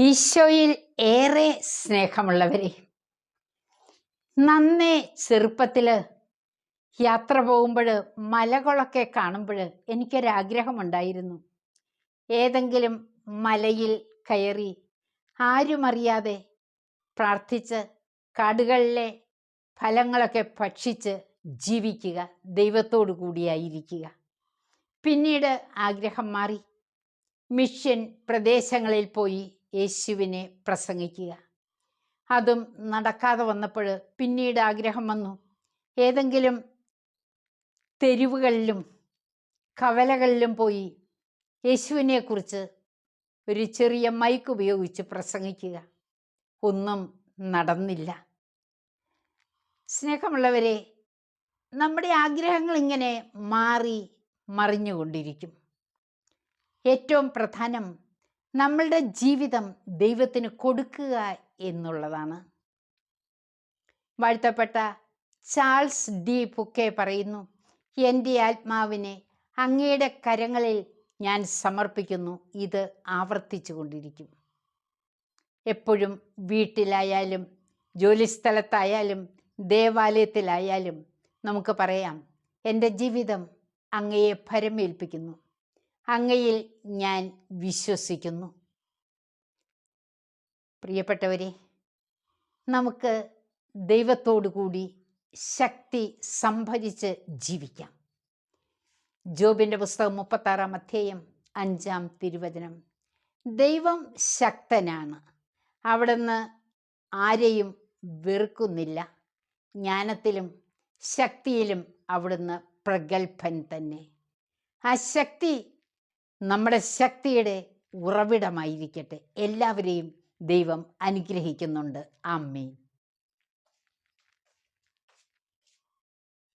ഈശോയിൽ ഏറെ സ്നേഹമുള്ളവരെ നന്നേ ചെറുപ്പത്തിൽ യാത്ര പോകുമ്പോൾ മലകളൊക്കെ കാണുമ്പോൾ എനിക്കൊരാഗ്രഹമുണ്ടായിരുന്നു. ഏതെങ്കിലും മലയിൽ കയറി ആരുമറിയാതെ പ്രാർത്ഥിച്ച് കാടുകളിലെ ഫലങ്ങളൊക്കെ ഭക്ഷിച്ച് ജീവിക്കുക ദൈവത്തോടു കൂടിയായിരിക്കുക. പിന്നീട് ആഗ്രഹം മാറി. മിഷൻ പ്രദേശങ്ങളിൽ പോയി യേശുവിനെ പ്രസംഗിക്കുക. അതും നടക്കാതെ വന്നപ്പോൾ പിന്നീട് ആഗ്രഹം വന്നു. ഏതെങ്കിലും തെരുവുകളിലും കവലകളിലും പോയി യേശുവിനെക്കുറിച്ച് ഒരു ചെറിയ മൈക്ക് ഉപയോഗിച്ച് പ്രസംഗിക്കുക. ഒന്നും നടന്നില്ല. സ്നേഹമുള്ളവരെ നമ്മുടെ ആഗ്രഹങ്ങൾ ഇങ്ങനെ മാറി മറിഞ്ഞുകൊണ്ടിരിക്കും. ഏറ്റവും പ്രധാനം നമ്മളുടെ ജീവിതം ദൈവത്തിന് കൊടുക്കുക എന്നുള്ളതാണ്. വാഴ്ത്തപ്പെട്ട ചാൾസ് ഡി പുക്കെ പറയുന്നു എന്റെ ആത്മാവിനെ അങ്ങയുടെ കരങ്ങളിൽ ഞാൻ സമർപ്പിക്കുന്നു ഇത് ആവർത്തിച്ചു കൊണ്ടിരിക്കും. എപ്പോഴും വീട്ടിലായാലും ജോലിസ്ഥലത്തായാലും ദേവാലയത്തിലായാലും നമുക്ക് പറയാം എന്റെ ജീവിതം അങ്ങയെ ഭരമേൽപ്പിക്കുന്നു. അങ്ങയിൽ ഞാൻ വിശ്വസിക്കുന്നു. പ്രിയപ്പെട്ടവരെ നമുക്ക് ദൈവത്തോടു കൂടി ശക്തി സംഭരിച്ച് ജീവിക്കാം. ജോബിന്റെ പുസ്തകം മുപ്പത്താറാം അധ്യായം അഞ്ചാം തിരുവചനം. ദൈവം ശക്തനാണ്. അവിടുന്ന് ആരെയും വെറുക്കുന്നില്ല. ജ്ഞാനത്തിലും ശക്തിയിലും അവിടുന്ന് പ്രഗത്ഭൻ തന്നെ. ആ ശക്തി നമ്മുടെ ശക്തിയുടെ ഉറവിടമായിരിക്കട്ടെ. എല്ലാവരെയും ദൈവം അനുഗ്രഹിക്കുന്നുണ്ട്. ആമേൻ.